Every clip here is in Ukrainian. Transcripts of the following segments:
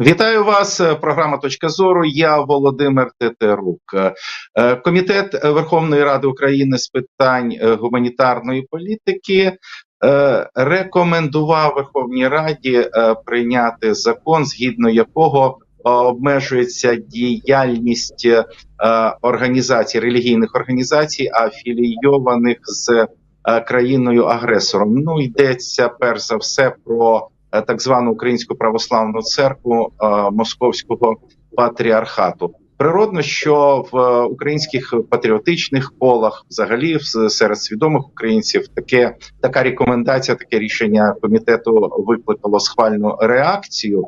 Вітаю вас. е, Програма Точка зору. Я Володимир Тетерук. Е, Комітет Верховної Ради України з питань е, гуманітарної політики е, рекомендував Верховній Раді е, прийняти закон, згідно якого е, обмежується діяльність е, організацій релігійних організацій, афілійованих з е, країною агресором. Ну йдеться перш за все про е, так звану Українську православну церкву е, Московського патріархату. Природно, що в е, українських патріотичних колах, взагалі, серед свідомих українців, таке така рекомендація, таке рішення комітету викликало схвальну реакцію.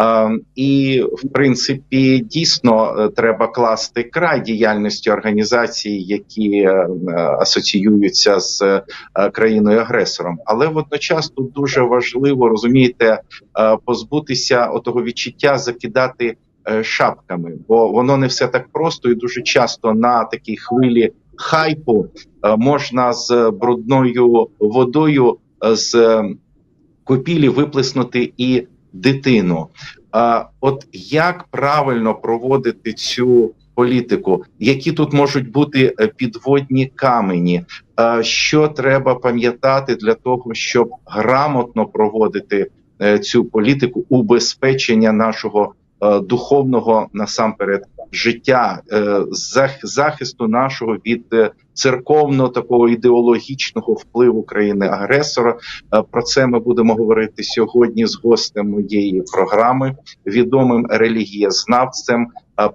Е, і в принципі, дійсно е, треба класти край діяльності організацій, які асоціюються з країною агресором. Але водночас тут дуже важливо розумієте, позбутися отого відчуття закидати шапками, бо воно не все так просто, і дуже часто на такій хвилі хайпу е, можна з брудною водою е, з е, копілі виплеснути і дитину. От як правильно проводити цю політику? Які тут можуть бути е, підводні камені? Е, Що треба пам'ятати для того, щоб грамотно проводити е, цю політику убезпечення нашого е, духовного насамперед життя, е, захисту нашого від церковного церковно такого ідеологічного впливу країни агресора? Е, Про це ми будемо говорити сьогодні з гостем моєї програми, відомим релігієзнавцем, е,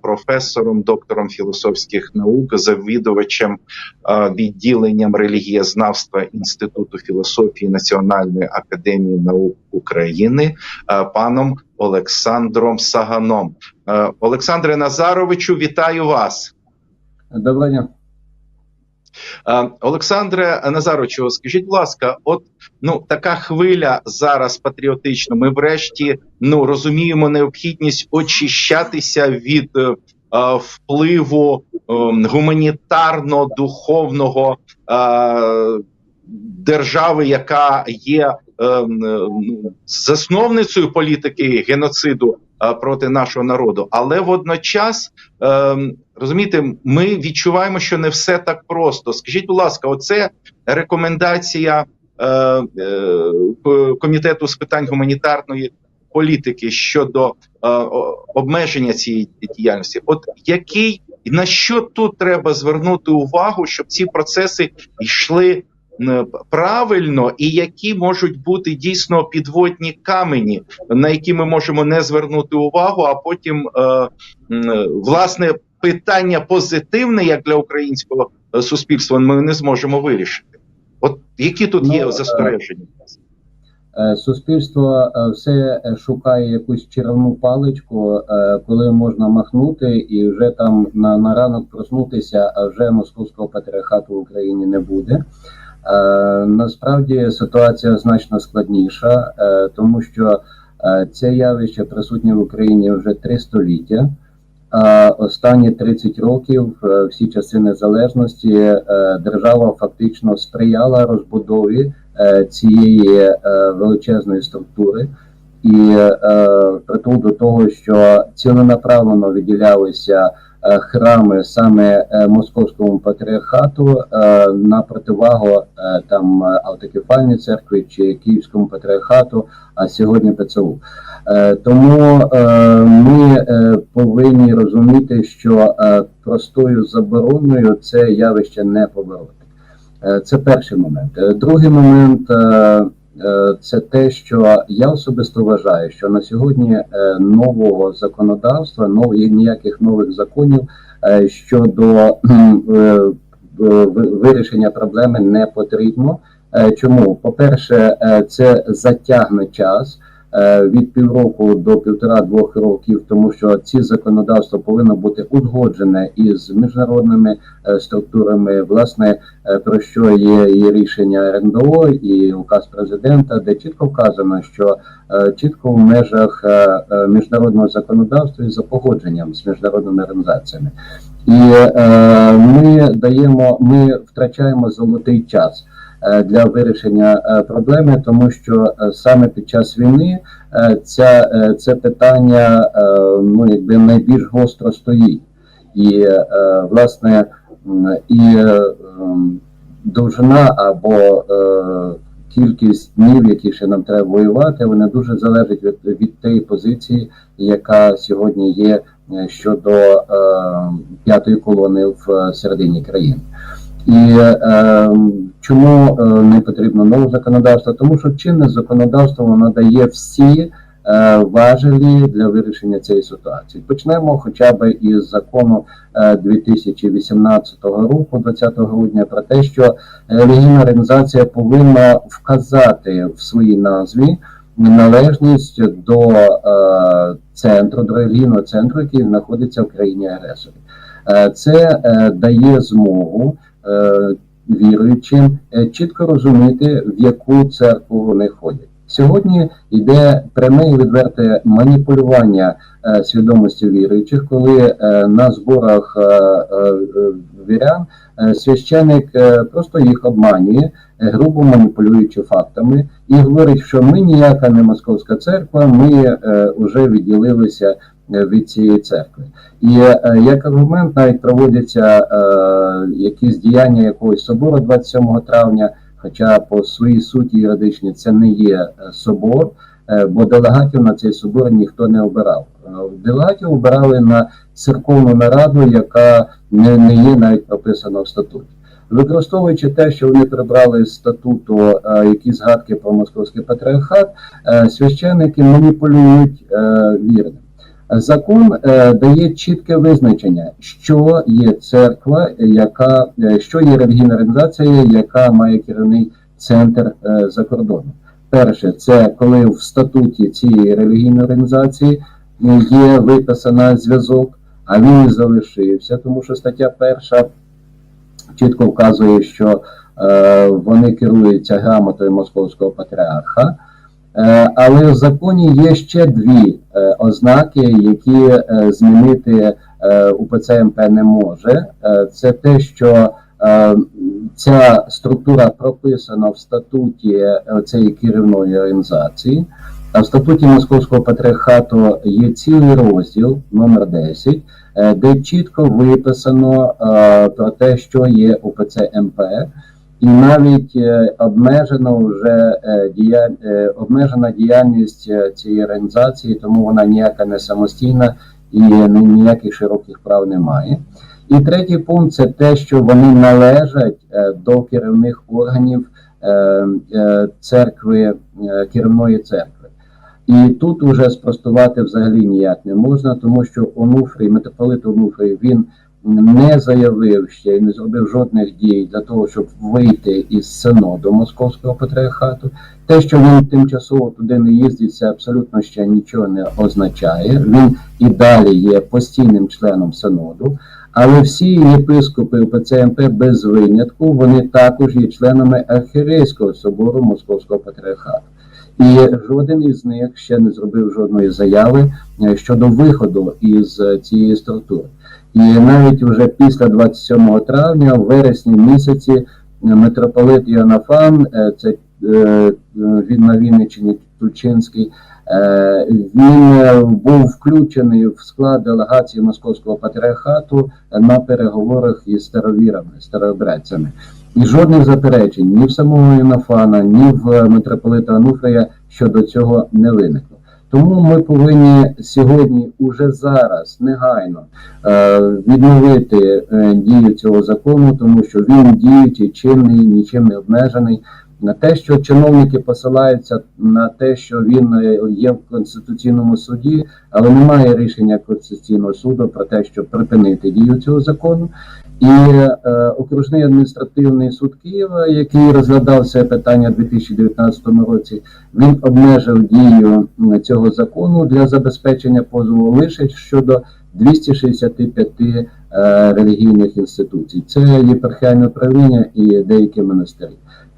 професором, доктором філософських наук, завідувачем відділенням релігієзнавства Інституту філософії Національної академії наук України, паном Олександром Саганом. Олександре Назаровичу, вітаю вас. Доброго дня. Е, Олександре Назаровичу, скажіть, будь ласка, от ну така хвиля зараз патріотична. Ми врешті ну розуміємо необхідність очищатися від е, е, впливу е, гуманітарно-духовного е, держави, яка є е, ну, засновницею політики геноциду проти нашого народу, але водночас. Е, Розумієте, ми відчуваємо, що не все так просто. Скажіть, будь ласка, оце рекомендація е, е, комітету з питань гуманітарної політики щодо е, обмеження цієї діяльності. От який на що тут треба звернути увагу, щоб ці процеси йшли правильно, і які можуть бути дійсно підводні камені, на які ми можемо не звернути увагу, а потім е, власне питання позитивне, як для українського е, суспільства, ми не зможемо вирішити. От які тут є Ну, е, застереження? Е, Суспільство е, все е, шукає якусь червону паличку, е, коли можна махнути, і вже там на, на ранок проснутися, а вже московського патріархату в Україні не буде. Е, Насправді ситуація значно складніша, е, тому що е, це явище присутнє в Україні вже три століття. Останні 30 років, всі часи незалежності, держава фактично сприяла розбудові цієї величезної структури, і притул до того, що ціленаправлено виділялися храми саме е, московському патріархату е, на противагу е, там е, автокефальній церкві чи Київському патріархату, а сьогодні ПЦУ. Е, Тому е, ми е, повинні розуміти, що е, простою забороною це явище не побороти. Е, Це перший момент. Е, Другий момент е, е, це те, що я особисто вважаю, що на сьогодні е, нового законодавства, нових ніяких нових законів е, щодо е, вирішення проблеми не потрібно. Е, Чому? По-перше, е, це затягне час е, від півроку до півтора-двох років, тому що ці законодавства повинно бути узгоджене із міжнародними е, структурами, власне, е, про що є і рішення РНБО, і указ президента, де чітко вказано, що е, чітко в межах е, е, міжнародного законодавства і за погодженням з міжнародними організаціями. І е, ми даємо, ми втрачаємо золотий час. Е, для вирішення е, проблеми, тому що е, саме під час війни ця, це питання ну, якби найбільш гостро стоїть. І власне і довжина або кількість днів, які ще нам треба воювати, вони дуже залежать від, від тієї позиції, яка сьогодні є щодо е, п'ятої колони в середині країни. І е, чому е, не потрібно нове законодавство? Тому що чинне законодавство воно дає всі е, важелі для вирішення цієї ситуації. Почнемо хоча б із закону е, 2018 року, 20 грудня, про те, що релігійна організація повинна вказати в своїй назві належність до е, центру, до релігійного центру, який знаходиться в країні агресорі. Е, Це е, дає змогу е, віруючим е, чітко розуміти, в яку церкву вони ходять. Сьогодні йде пряме і відверте маніпулювання е, свідомості віруючих, коли е, на зборах вірян е, священик просто їх обманює, грубо маніпулюючи фактами, і говорить, що ми ніяка не московська церква, ми вже відділилися від цієї церкви. І е, як аргумент навіть проводяться е, якісь діяння якогось собору 27 травня, хоча по своїй суті юридичній це не є е, собор, е, бо делегатів на цей собор ніхто не обирав. Е, Делегатів обирали на церковну нараду, яка не, не є навіть прописана в статуті. Використовуючи те, що вони прибрали з статуту е, якісь згадки про московський патріархат, е, священники маніпулюють е, вірним. Закон е, дає чітке визначення, що є церква, яка е, що є релігійна організація, яка має керівний центр е, за кордоном. Перше, це коли в статуті цієї релігійної організації є виписана зв'язок, а він і залишився, тому що стаття перша чітко вказує, що вони керуються грамотою московського патріарха. Е, Але в законі є ще дві е, ознаки, які е, змінити УПЦ МП не може. Це те, що ця структура прописана в статуті цієї керівної організації. А в статуті Московського патріархату є цілий розділ номер 10, е, де чітко виписано про те, що є УПЦ МП. І навіть е, обмежено вже е, дія... е, обмежена діяльність цієї організації, тому вона ніяка не самостійна і ніяких широких прав не має. І третій пункт це те, що вони належать до керівних органів церкви, керівної церкви. І тут уже спростувати взагалі ніяк не можна, тому що Онуфрій, митрополит Онуфрій, він не заявив ще і не зробив жодних дій для того, щоб вийти із синоду Московського патріархату. Те, що він тимчасово туди не їздить, це абсолютно ще нічого не означає. Він і далі є постійним членом синоду. Але всі єпископи УПЦ МП без винятку вони також є членами Архірейського собору Московського патріархату. І жоден із них ще не зробив жодної заяви е, щодо виходу із е, цієї структури. І навіть вже після 27 травня, в вересні місяці, митрополит Іоаннафан, е, це е, він на Вінниччині Тульчинський, е, він був включений в склад делегації Московського патріархату на переговорах із старовірами, старообрядцями. І жодних заперечень ні в самого Іоаннафана, ні в митрополита Ануфрія щодо цього не виникло. Тому ми повинні сьогодні, уже зараз, негайно е, відновити е, дію цього закону, тому що він діючий, чинний, нічим не обмежений. На те, що чиновники посилаються на те, що він е, є в конституційному суді, але немає рішення конституційного суду про те, щоб припинити дію цього закону. І е, окружний адміністративний суд Києва, який розглядав це питання у 2019 році, він обмежив дію цього закону для забезпечення позову лише щодо 265 е, релігійних інституцій. Це єпархіальне управління і деякі монастирі.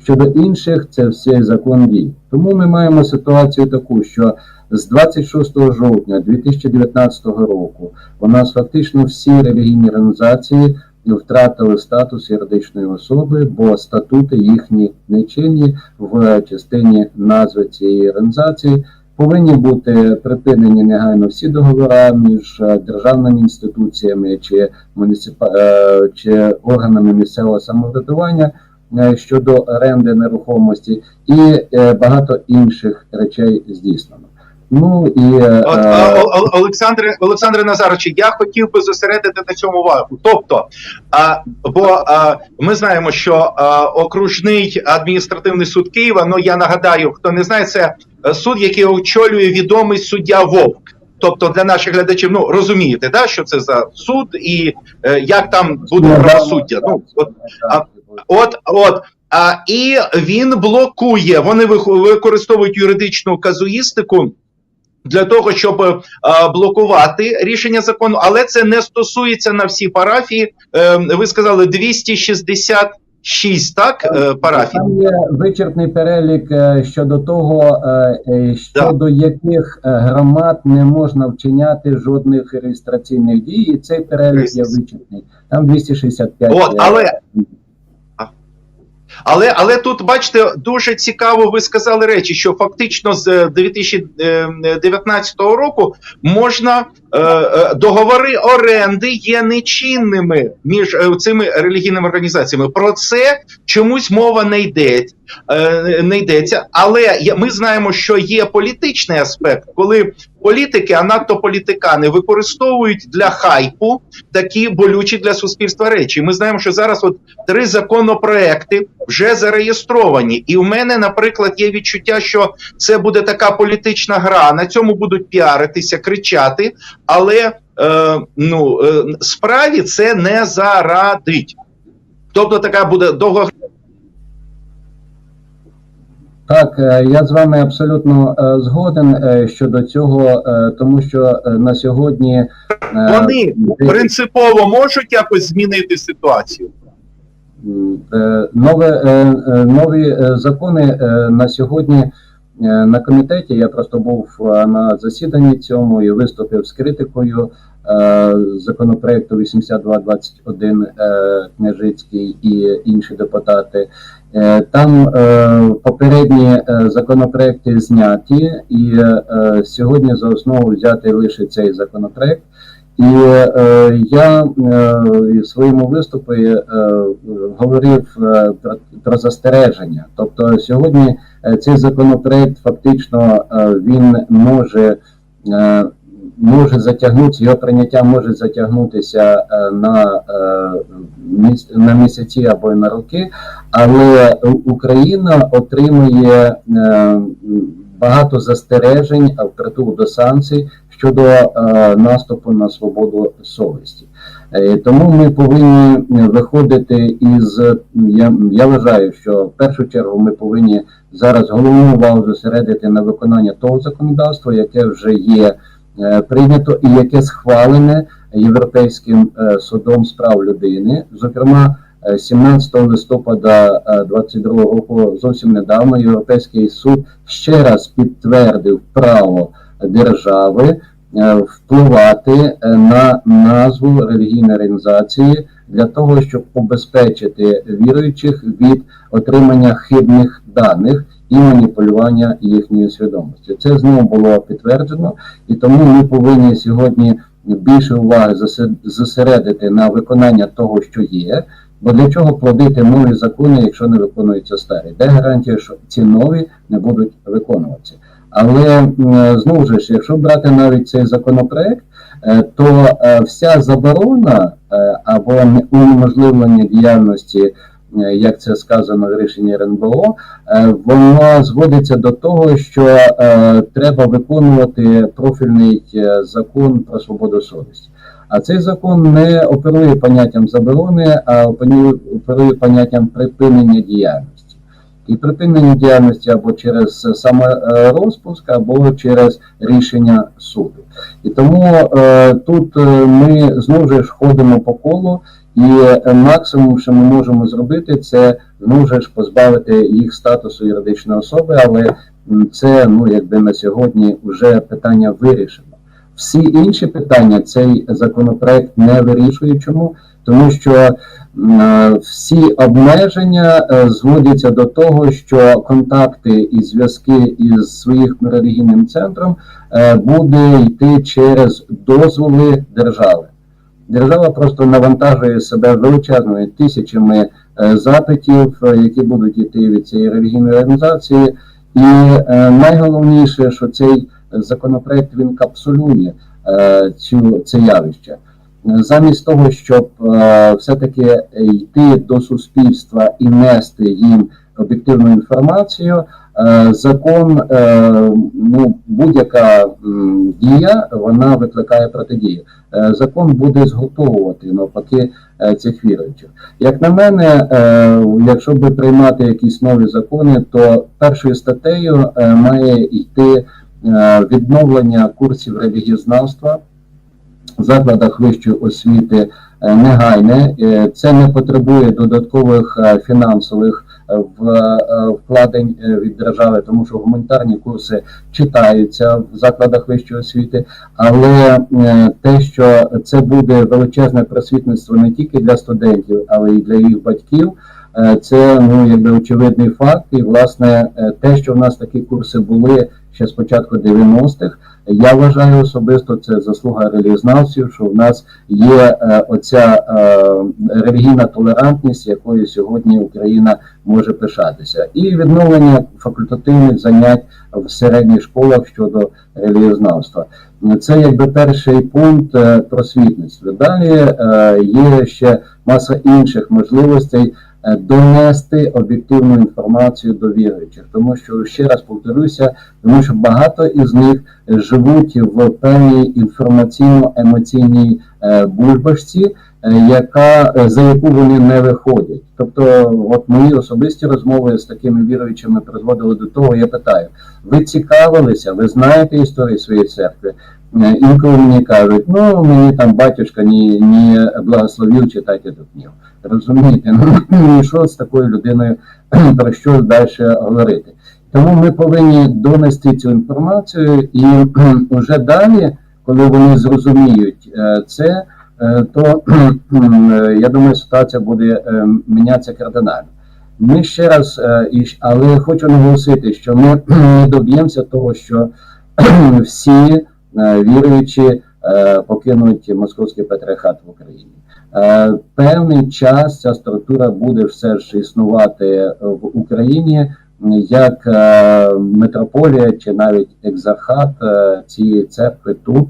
Щодо інших, це все закон дій. Тому ми маємо ситуацію таку, що з 26 жовтня 2019 року у нас фактично всі релігійні організації втратили статус юридичної особи, бо статути їхні не чинні в частині назви цієї організації. Повинні бути припинені негайно всі договори між державними інституціями чи муніципа е, чи органами місцевого самоврядування щодо оренди нерухомості і е, багато інших речей здійснено. Ну і е, Олександре, Олександре Назаровичу, я хотів би зосередити на цьому увагу. Тобто, а, бо а, ми знаємо, що а, окружний адміністративний суд Києва, ну я нагадаю, хто не знає, це е, суд, який очолює відомий суддя Вовк. Тобто для наших глядачів, ну розумієте, да, що це за суд і е, як там буде правосуддя. Ну от а, От, от. А, і він блокує. Вони використовують юридичну казуїстику для того, щоб е, блокувати рішення закону, але це не стосується на всі парафії. Е, ви сказали 266, так? Е, парафій. Там є вичерпний перелік е, щодо того, е, е, щодо яких е, громад не можна вчиняти жодних реєстраційних дій, і цей перелік є вичерпний. Там 265. От, але- Але, але тут, бачите, дуже цікаво, ви сказали речі, що фактично з е, 2019 року можна е, е, договори оренди є нечинними між е, цими релігійними організаціями. Про це чомусь мова не йдеться. Е, не йдеться, але ми знаємо, що є політичний аспект, коли політики, а надто політикани, використовують для хайпу такі болючі для суспільства речі. Ми знаємо, що зараз от три законопроекти вже зареєстровані, і у мене, наприклад, є відчуття, що це буде така політична гра. На цьому будуть піаритися, кричати, але е, ну е, справі це не зарадить. Тобто така буде довго Так, е, я з вами абсолютно е, згоден е, щодо цього, тому що на сьогодні вони принципово можуть якось змінити ситуацію. Нове, нові закони на сьогодні на комітеті. Я просто був на засіданні цьому і виступив з критикою законопроекту 8221 е, Княжицький і інші депутати. Е, Там е, попередні е, законопроекти зняті, і сьогодні за основу взяти лише цей законопроект. І я в своєму виступі говорив про, застереження. Тобто сьогодні цей законопроект фактично він може, може затягнутися, його прийняття може затягнутися е, на, е, на місяці або на роки, але Україна отримує е, багато застережень впритул до санкцій щодо наступу на свободу совісті. Тому ми повинні виходити із я, я вважаю, що в першу чергу ми повинні зараз головну увагу зосередити на виконання того законодавства, яке вже є прийнято і яке схвалене Європейським е, судом з прав людини, зокрема. е, 17 листопада 2022 року зовсім недавно Європейський суд ще раз підтвердив право держави е, впливати е, на назву релігійної організації для того, щоб убезпечити віруючих від отримання хибних даних і маніпулювання їхньої свідомості. Це знову було підтверджено, і тому ми повинні сьогодні більше уваги зосередити на виконання того, що є. Бо для чого плодити нові закони, якщо не виконуються старі? Де гарантія, що ці нові не будуть виконуватися? Але знову ж, якщо брати навіть цей законопроект, е, то е, вся заборона е, або не- унеможливлення діяльності, як це сказано в рішенні РНБО, е, воно зводиться до того, що е, треба виконувати профільний е, закон про свободу совісті. А цей закон не оперує поняттям заборони, а оперує поняттям припинення діяльності. І припинення діяльності або через саморозпуск, або через рішення суду. І тому е, тут е, ми знову ж ходимо по колу, і е, максимум, що ми можемо зробити, це знову ж позбавити їх статусу юридичної особи, але це ну якби на сьогодні вже питання вирішено. Всі інші питання цей законопроект не вирішує. Чому? Тому що е, всі обмеження е, зводяться до того, що контакти і зв'язки із своїх релігійним центром буде йти через дозволи держави. Держава просто навантажує себе величезними тисячами е, запитів, е, які будуть йти від цієї релігійної організації. І е, найголовніше, що цей законопроект він капсулює цю це явище. Замість того, щоб все-таки йти до суспільства і нести їм об'єктивну інформацію, закон, е, ну будь-яка дія, вона викликає протидію. Е, Закон буде зготовувати навпаки е, цих віруючих. Як на мене, е, якщо би приймати якісь нові закони, то першою статтею е, має йти е, відновлення курсів релігієзнавства в закладах вищої освіти е, негайне. Е, Це не потребує додаткових е, фінансових е, в- е, вкладень е, від держави, тому що гуманітарні курси читаються в закладах вищої освіти. Але е, те, що це буде величезне просвітництво не тільки для студентів, але й для їх батьків. е, Це ну якби очевидний факт, і власне е, те, що в нас такі курси були ще з початку 90-х, я вважаю особисто це заслуга релігізнавців, що в нас є е, оця е, релігійна толерантність, якою сьогодні Україна може пишатися, і відновлення факультативних занять в середніх школах щодо релігізнавства. Це якби перший пункт е, просвітництва. Далі є ще маса інших можливостей донести об'єктивну інформацію до віруючих, тому що ще раз повторюся, тому що багато із них живуть в певній інформаційно-емоційній е, бульбашці, е, яка е, за яку вони не виходять. Тобто, от мої особисті розмови з такими віруючими призводили до того, я питаю: ви цікавилися, ви знаєте історію своєї церкви? Е, Інколи мені кажуть, ну мені там батюшка ні, ні благословив читати до книг. Розумієте, ну і що з такою людиною про що далі говорити? Тому ми повинні донести цю інформацію, і вже далі, коли вони зрозуміють е, це, е, то я думаю, ситуація буде мінятися кардинально. Ми ще раз, але хочу наголосити, що ми не доб'ємося того, що всі віруючі е, покинуть московський патріархат в Україні. Е, Певний час ця структура буде все ж існувати в Україні як е, митрополія чи навіть екзархат е, цієї церкви тут.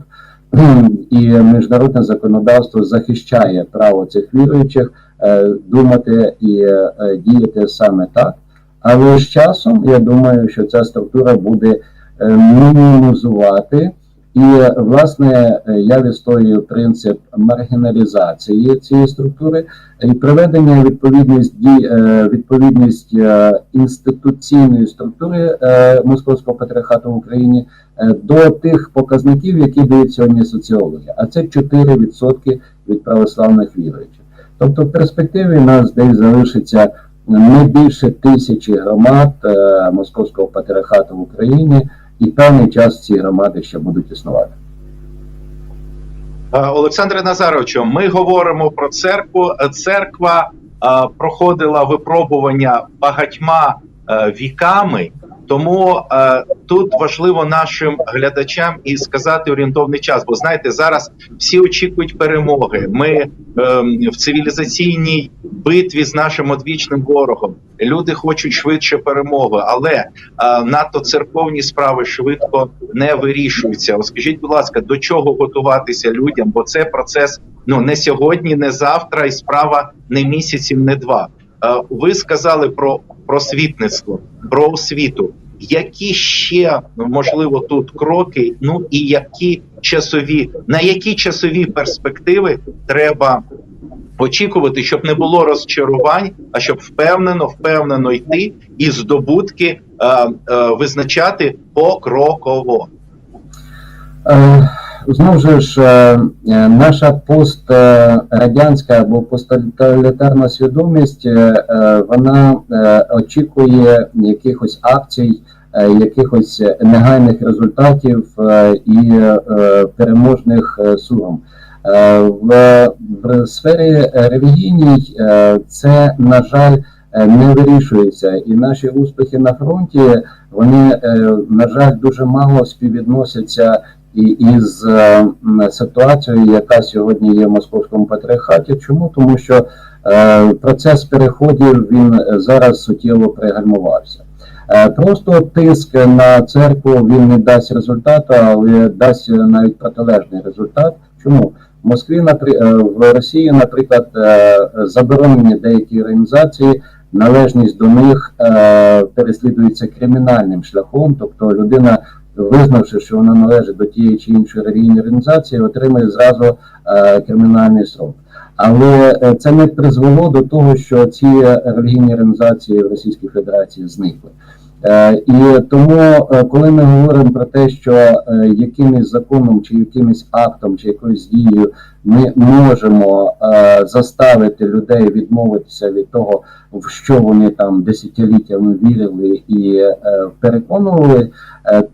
І міжнародне законодавство захищає право цих віруючих е, думати і е, діяти саме так. Але з часом я думаю, що ця структура буде е, мінімізувати. І власне е, я відстоюю принцип маргіналізації цієї структури і приведення відповідність дій, е, відповідність е, інституційної структури Московського патріархату в Україні до тих показників, які дають сьогодні соціологи. А це 4% від православних віруючих. Тобто, в перспективі нас десь залишиться не більше тисячі громад Московського патріархату в Україні, і певний час ці громади ще будуть існувати. Е, Олександре Назаровичу, ми говоримо про церкву. Церква е, проходила випробування багатьма е, віками, тому е, тут важливо нашим глядачам і сказати орієнтовний час. Бо знаєте, зараз всі очікують перемоги. Ми е, в цивілізаційній битві з нашим одвічним ворогом. Люди хочуть швидше перемоги, але е, надто церковні справи швидко не вирішуються. Скажіть, будь ласка, до чого готуватися людям? Бо це процес ну не сьогодні, не завтра, і справа не місяців, не два. Е, Ви сказали про просвітництво, про освіту. Які ще можливо тут кроки? Ну і які часові на які часові перспективи треба очікувати, щоб не було розчарувань, а щоб впевнено, впевнено йти і здобутки е, е, визначати покроково. Е, Знову ж е, е, наша пострадянська або посттоталітарна свідомість, е, вона очікує якихось акцій якихось негайних результатів і переможних сум. В, сфері релігійній це, на жаль, не вирішується, і наші успіхи на фронті вони, на жаль, дуже мало співвідносяться і із е, ситуацією, яка сьогодні є в московському патріархаті. Чому? Тому що е, процес переходів він зараз суттєво пригальмувався. Е, Просто тиск на церкву він не дасть результату, але дасть навіть протилежний результат. Чому? В Москві, е, в Росії, наприклад, е, заборонені деякі організації, належність до них е, переслідується кримінальним шляхом, тобто людина, визнавши, що вона належить до тієї чи іншої релігійної організації, отримує зразу е, кримінальний срок. Але е, це не призвело до того, що ці релігійні організації в Російській Федерації зникли. Е, І тому, е, коли ми говоримо про те, що е, якимось законом, чи якимось актом, чи якоюсь дією ми можемо заставити людей відмовитися від того, в що вони там десятиліттями вірили і переконували,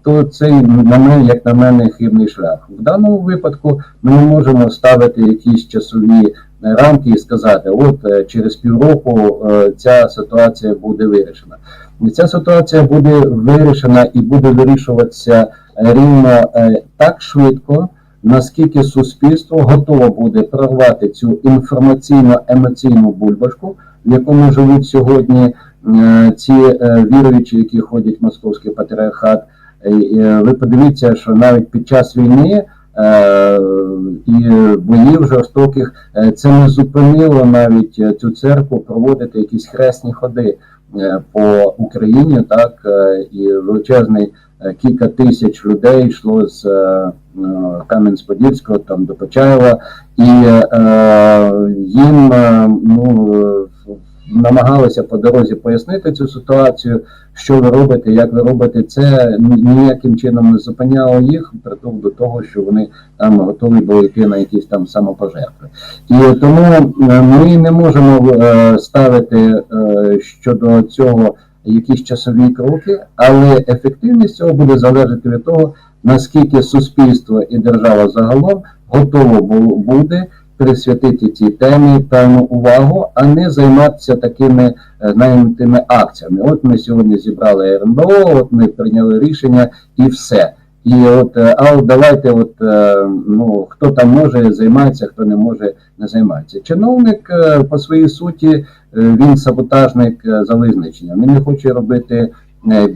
то це на мене, як на мене, хибний шлях. В даному випадку ми не можемо ставити якісь часові рамки і сказати, от е, через півроку е, ця ситуація буде вирішена. Ця ситуація буде вирішена і буде вирішуватися рівно е, так швидко, наскільки суспільство готово буде прорвати цю інформаційно-емоційну бульбашку, в якому живуть сьогодні ці віруючі, які ходять в московський патріархат. Ви подивіться, що навіть під час війни і боїв жорстоких е, це не зупинило навіть е, цю церкву проводити якісь хресні ходи е, по Україні, так е, і величезний е, кілька тисяч людей йшло з е, е, Кам'янець-Подільського там до Почаєва, і е, їм е, ну, е, намагалися по дорозі пояснити цю ситуацію, що ви робите, як ви робите це ніяким чином не зупиняло їх, притул до того, що вони там готові були йти на якісь там самопожертви. І тому е, ми не можемо е, ставити е, щодо цього якісь часові кроки, але ефективність цього буде залежати від того, наскільки суспільство і держава загалом готово бу- буде присвятити цій темі певну увагу, а не займатися такими е, акціями. От ми сьогодні зібрали РНБО, от ми прийняли рішення і все. І от, е, а от давайте, от е, ну хто там може займається, хто не може не займається. Чиновник по своїй суті він саботажник за визначенням. Він не хоче робити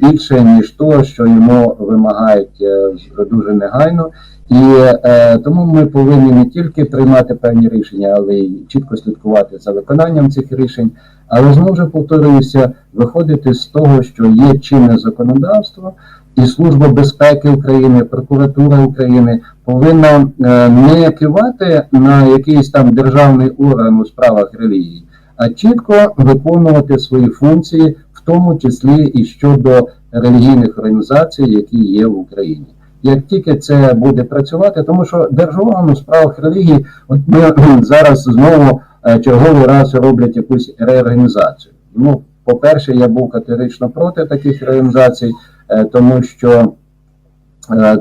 більше ніж то, що йому вимагають е, дуже негайно. І е, тому ми повинні не тільки приймати певні рішення, але й чітко слідкувати за виконанням цих рішень. Але знову ж повторююся, виходити з того, що є чинне законодавство, і Служба безпеки України, прокуратура України повинна е, не кивати на якийсь там державний орган у справах релігії, а чітко виконувати свої функції, тому числі і щодо релігійних організацій, які є в Україні. Як тільки це буде працювати, тому що держава у справах релігії, от ми зараз знову е, черговий раз роблять якусь реорганізацію. Ну, по-перше, я був категорично проти таких реорганізацій, е, тому що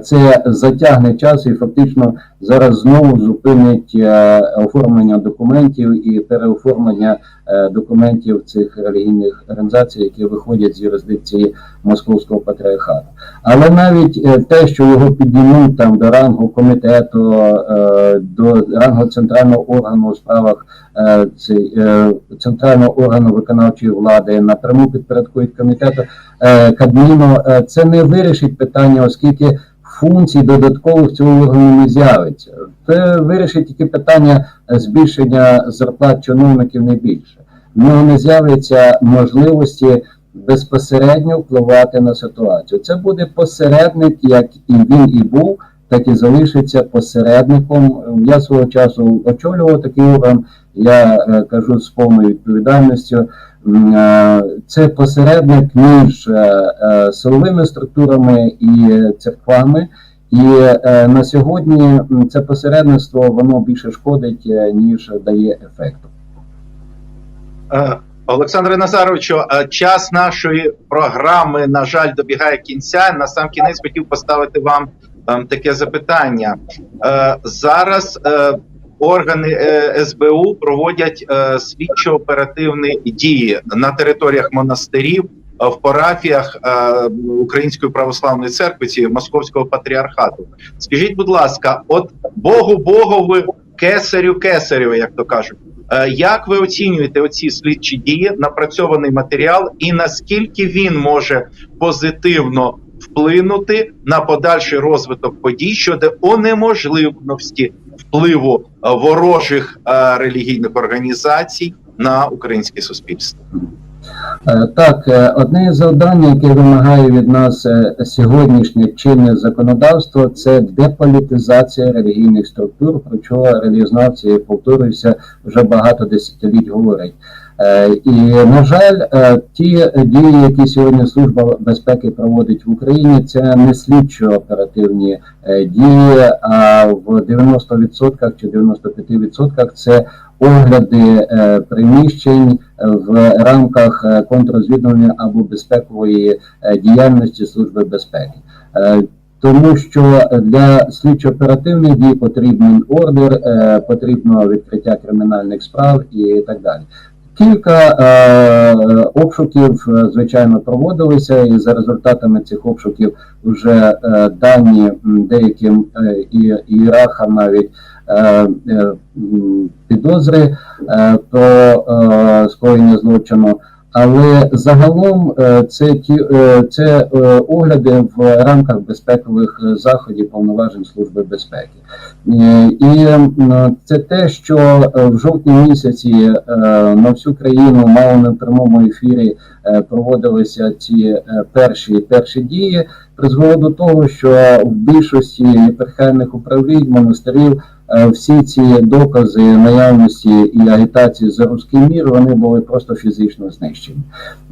це затягне час і фактично зараз знову зупинить е, оформлення документів і переоформлення е, документів цих релігійних організацій, які виходять з юрисдикції Московського патріархату. Але навіть е, те, що його піднімуть там до рангу комітету, е, до рангу центрального органу у справах е, е, центрального органу виконавчої влади напряму підпорядкують комітету е, Кабміну, е, це не вирішить питання, оскільки функцій додаткових цього органу не з'явиться. Це вирішить тільки питання е, збільшення зарплат чиновників не більше. В нього не з'явиться можливості безпосередньо впливати на ситуацію. Це буде посередник, як і він і був, так і залишиться посередником. Я свого часу очолював такий орган. Я е, кажу з повною відповідальністю. Е, Це посередник між е, е, силовими структурами і церквами. І на сьогодні це посередництво воно більше шкодить, ніж дає ефекту. Олександре Назаровичу, час нашої програми, на жаль, добігає кінця. На сам кінець хотів поставити вам ем, таке запитання. Зараз органи е, СБУ проводять е, слідчо-оперативні дії на територіях монастирів, е, в парафіях Української православної церкви, ці Московського патріархату. Скажіть, будь ласка, от Богу Богови, кесарю кесарю, як то кажуть. Як ви оцінюєте оці слідчі дії, напрацьований матеріал, і наскільки він може позитивно вплинути на подальший розвиток подій щодо унеможливості впливу е, ворожих е, релігійних організацій на українське суспільство? Е, Так, одне із завдань, яке вимагає від нас сьогоднішнє чинне законодавство, це деполітизація релігійних структур, про що релігізнавці, повторююся, вже багато десятиліть говорять. Е, І, на жаль, е, ті дії, які сьогодні Служба безпеки проводить в Україні, це не слідчо-оперативні е, дії, а в 90% чи 95% це огляди приміщень в рамках контррозвідувальної або безпекової діяльності Служби безпеки. Тому що для слідчо-оперативних дій потрібен ордер, потрібно відкриття кримінальних справ і так далі. Кілька е, обшуків, е, звичайно, проводилися, і за результатами цих обшуків вже е, дані деяким е, ієрархам навіть е, е, підозри е, про е, скоєння злочину. Але загалом е, це ті е, це е, огляди в рамках безпекових заходів повноважень Служби безпеки. І це те, що в жовтні місяці на всю країну мало не в прямому ефірі проводилися ці перші перші дії, призвело до того, що в більшості єпархіальних управлінь монастирів всі ці докази наявності і агітації за руський мір вони були просто фізично знищені.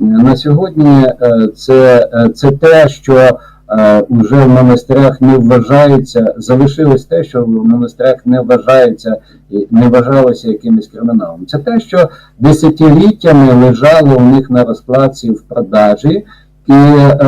Е, На сьогодні е, це, е, це те, що е, вже в монастирях не вважається, залишилось те, що в монастирях не вважається не вважалося якимось криміналом. Це те, що десятиліттями лежало у них на розкладці в продажі, і е,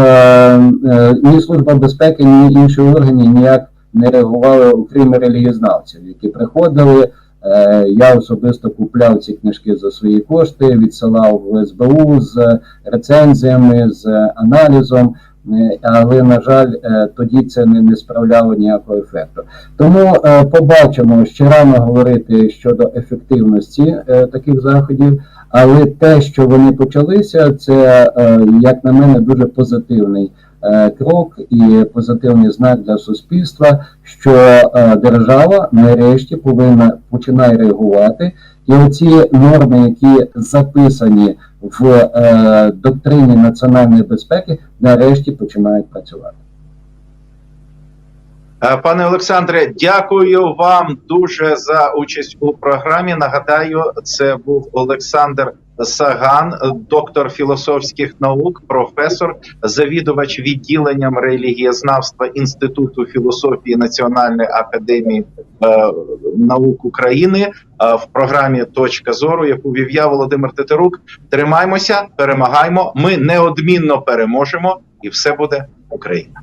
е, ні служба безпеки, ні інші органи ніяк не реагували, окрім релігієзнавців, які приходили. Е, Я особисто купляв ці книжки за свої кошти, відсилав в СБУ з рецензіями, з аналізом. Е, Але на жаль, е, тоді це не, не справляло ніякого ефекту. Тому е, побачимо ще рано говорити щодо ефективності е, таких заходів. Але те, що вони почалися, це е, як на мене дуже позитивний крок і позитивний знак для суспільства, що е, держава нарешті повинна починає реагувати. І оці норми, які записані в е, доктрині національної безпеки, нарешті починають працювати. Е, Пане Олександре, дякую вам дуже за участь у програмі. Нагадаю, це був Олександр Саган, доктор філософських наук, професор, завідувач відділенням релігієзнавства Інституту філософії Національної академії е, наук України е, в програмі Точка зору, яку вів Володимир Тетерук. Тримаймося, перемагаймо. Ми неодмінно переможемо, і все буде Україна.